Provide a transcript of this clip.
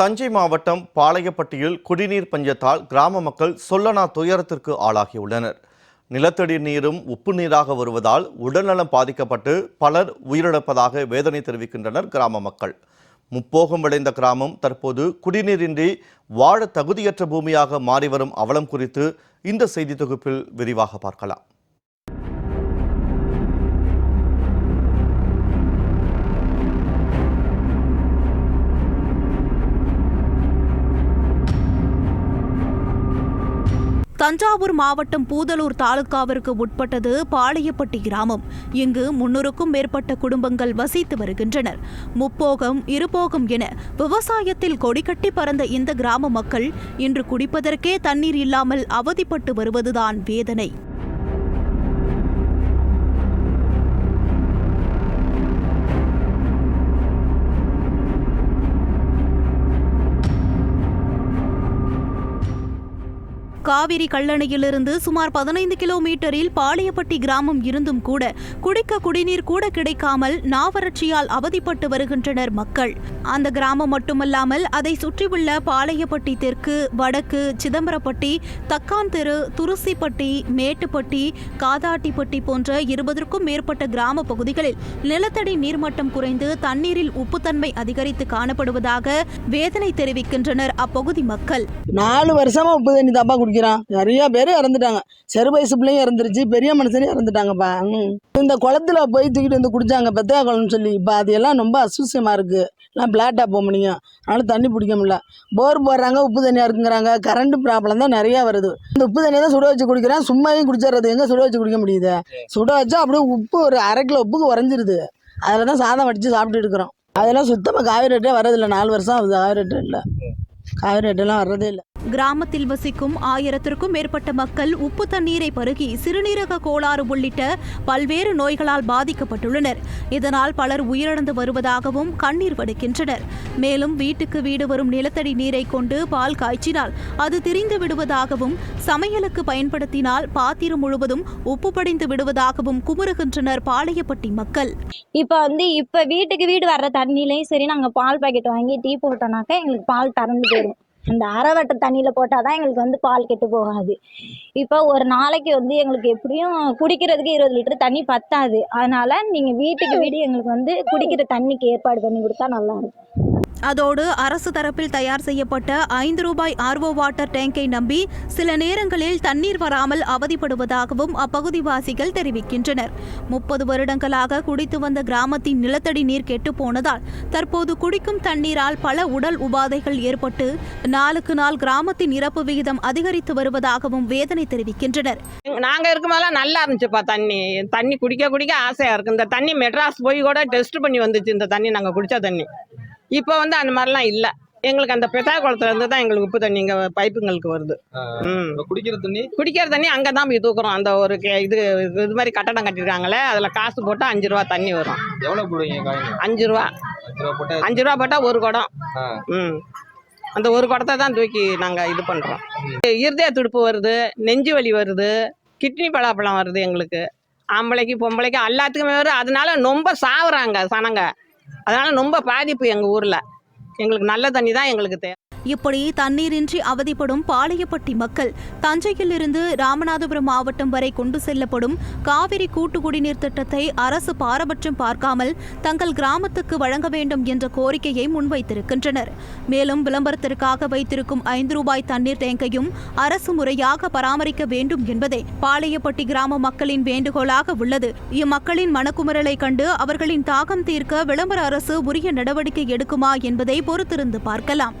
தஞ்சை மாவட்டம் பாளையப்பட்டியில் குடிநீர் பஞ்சத்தால் கிராம மக்கள் சொல்லனா துயரத்திற்கு ஆளாகியுள்ளனர். நிலத்தடி நீரும் உப்பு நீராக வருவதால் உடல்நலம் பாதிக்கப்பட்டு பலர் உயிரிழப்பதாக வேதனை தெரிவிக்கின்றனர் கிராம மக்கள். முப்போகம் விளைந்த கிராமம் தற்போது குடிநீரின்றி வாழ தகுதியற்ற பூமியாக மாறி வரும் அவலம் குறித்து இந்த செய்தி தொகுப்பில் விரிவாக பார்க்கலாம். தஞ்சாவூர் மாவட்டம் பூதலூர் தாலுகாவிற்கு உட்பட்டது பாளையப்பட்டி கிராமம். இங்கு முன்னூறுக்கும் மேற்பட்ட குடும்பங்கள் வசித்து வருகின்றனர். முப்போகம் இருபோகம் என விவசாயத்தில் கொடிகட்டி பறந்த இந்த கிராம மக்கள் இன்று குடிப்பதற்கே தண்ணீர் இல்லாமல் அவதிப்பட்டு வருவதுதான் வேதனை. காவிரி கல்லணையிலிருந்து சுமார் பதினைந்து கிலோமீட்டரில் பாளையப்பட்டி கிராமம் இருந்தும் கூட குடிக்க குடிநீர் கூட கிடைக்காமல் நாவறட்சியால் அவதிப்பட்டு வருகின்றனர் மக்கள். அந்த கிராமம் மட்டுமல்லாமல் அதை சுற்றியுள்ள பாளையப்பட்டி தெற்கு வடக்கு சிதம்பரப்பட்டி தக்காந்தெரு துருசிப்பட்டி மேட்டுப்பட்டி காதாட்டிப்பட்டி போன்ற இருபதற்கும் மேற்பட்ட கிராம பகுதிகளில் நிலத்தடி நீர்மட்டம் குறைந்து தண்ணீரில் உப்புத்தன்மை அதிகரித்து காணப்படுவதாக வேதனை தெரிவிக்கின்றனர் அப்பகுதி மக்கள். நாலு வருஷமா உப்பு தண்ணி தாப்பா குடிக்கிறான் நிறைய பேர் இறந்துட்டாங்க. சிறு வயசு பிள்ளையும் இறந்துருச்சு. பெரிய மனுஷனையும் இறந்துட்டாங்கப்பா. இந்த குளத்துல போய் தூக்கிட்டு வந்து குடிச்சாங்க பெத்தா குளம்னு சொல்லி. இப்போ அது எல்லாம் ரொம்ப அசூசியமாக இருக்கு. எல்லாம் பிளாட்டாக போக முடியும். அதனால தண்ணி பிடிக்க முடியல. போர் போடுறாங்க உப்பு தண்ணியாக இருக்குங்கிறாங்க கரண்ட் ப்ராப்ளம் தான் நிறைய வருது. இந்த உப்பு தண்ணியை தான் சுட வச்சு குடிக்கிறேன். சும்மாவையும் குடிச்சிடுறது எங்கே சுட வச்சு குடிக்க முடியுது? சுட வச்சா அப்படியே உப்பு ஒரு அரை கிலோ உப்புக்கு உறைஞ்சிருது அதில் தான் சாதம் வடித்து சாப்பிட்டு இருக்கிறோம். அதெல்லாம் சுத்தமாக காவிரி ரேட்டே வரதில்லை நாலு வருஷம் ஆகுது. காவி ரேட்டு இல்லை. காவிரி ரேட்டெல்லாம் வர்றதே இல்லை. கிராமத்தில் வசிக்கும் ஆயிரத்திற்கும் மேற்பட்ட மக்கள் உப்பு தண்ணீரை பருகி சிறுநீரக கோளாறு உள்ளிட்ட பல்வேறு நோய்களால் பாதிக்கப்பட்டுள்ளனர். இதனால் பலர் உயிரிழந்து வருவதாகவும் கண்ணீர் வடிக்கின்றனர். மேலும் வீட்டுக்கு வீடு வரும் நிலத்தடி நீரை கொண்டு பால் காய்ச்சினால் அது திரிந்து விடுவதாகவும் சமையலுக்கு பயன்படுத்தினால் பாத்திரம் முழுவதும் உப்பு படிந்து விடுவதாகவும் குமுறுகின்றனர் பாளையப்பட்டி மக்கள். இப்போ வந்து இப்போ வீட்டுக்கு வீடு வர்ற தண்ணிலையும் சரி நாங்கள் பால் பாக்கெட் வாங்கி டீ போட்டோம்னாக்கா எங்களுக்கு பால் திறந்து போயிடும். அந்த அரைவட்ட தண்ணியில் போட்டால் தான் எங்களுக்கு வந்து பால் கெட்டு போகாது. இப்போ ஒரு நாளைக்கு வந்து எங்களுக்கு எப்படியும் குடிக்கிறதுக்கு இருபது லிட்டர் தண்ணி பத்தாது. அதனால நீங்கள் வீட்டுக்கு வீடு எங்களுக்கு வந்து குடிக்கிற தண்ணிக்கு ஏற்பாடு பண்ணி கொடுத்தா நல்லா இருக்கும். அதோடு அரசு தரப்பில் தயார் செய்யப்பட்ட ஐந்து ரூபாய் ஆர்வோ வாட்டர் டேங்கை நம்பி சில நேரங்களில் தண்ணீர் வராமல் அவதிப்படுவதாகவும் அப்பகுதிவாசிகள் தெரிவிக்கின்றனர். முப்பது வருடங்களாக குடித்து வந்த கிராமத்தின் நிலத்தடி நீர் கெட்டுப் போனதால் தற்போது குடிக்கும் தண்ணீரால் பல உடல் உபாதைகள் ஏற்பட்டு நாளுக்கு நாள் கிராமத்தின் இறப்பு விகிதம் அதிகரித்து வருவதாகவும் வேதனை தெரிவிக்கின்றனர். நாங்கள் இருக்கும்போதெல்லாம் நல்லா இருந்துச்சுப்பா தண்ணி. தண்ணி குடிக்க குடிக்க ஆசையாக இருக்குது இந்த தண்ணி மெட்ராஸ் போய் கூட டெஸ்ட் பண்ணி வந்துச்சு. இந்த தண்ணி நாங்கள் குடித்த தண்ணி. இப்போ வந்து அந்த மாதிரிலாம் இல்லை. எங்களுக்கு அந்த பெத்தா குளத்துல இருந்து தான் எங்களுக்கு உப்பு தண்ணி இங்கே பைப்புங்களுக்கு வருது. குடிக்கிற தண்ணி? குடிக்கிற தண்ணி அங்கே தான் போய் தூக்குறோம். அந்த ஒரு இது இது மாதிரி கட்டடம் கட்டியிருக்காங்களே அதில் காசு போட்டால் அஞ்சு ரூபா தண்ணி வரும். எவ்வளவு போடுவீங்க அஞ்சு ரூபா. அஞ்சு ரூபா போட்டு போட்டால் ஒரு குடம். ம். அந்த ஒரு குடத்தை தான் தூக்கி நாங்கள் இது பண்ணுறோம் இருதய துடுப்பு வருது நெஞ்சு வலி வருது கிட்னி பலாப்பழம் வருது எங்களுக்கு. ஆம்பளைக்கு பொம்பளைக்கு எல்லாத்துக்குமே வரும் அதனால ரொம்ப சாவுறாங்க சனங்க. அதனால ரொம்ப பாதிப்பு எங்கள் ஊரில். எங்களுக்கு நல்ல தண்ணி தான் எங்களுக்கு தேவை. இப்படி தண்ணீரின்றி அவதிப்படும் பாளையப்பட்டி மக்கள் தஞ்சையிலிருந்து ராமநாதபுரம் மாவட்டம் வரை கொண்டு செல்லப்படும் காவிரி கூட்டு குடிநீர் திட்டத்தை அரசு பாரபட்சம் பார்க்காமல் தங்கள் கிராமத்துக்கு வழங்க வேண்டும் என்ற கோரிக்கையை முன்வைத்திருக்கின்றனர். மேலும் விளம்பரத்திற்காக வைத்திருக்கும் ஐந்து ரூபாய் தண்ணீர் தேங்கையும் அரசு முறையாக பராமரிக்க வேண்டும் என்பதே பாளையப்பட்டி கிராம மக்களின் வேண்டுகோளாக உள்ளது. இம்மக்களின் மனக்குமுறலை கண்டு அவர்களின் தாகம் தீர்க்க விளம்பர அரசு உரிய நடவடிக்கை எடுக்குமா என்பதை பொறுத்திருந்து பார்க்கலாம்.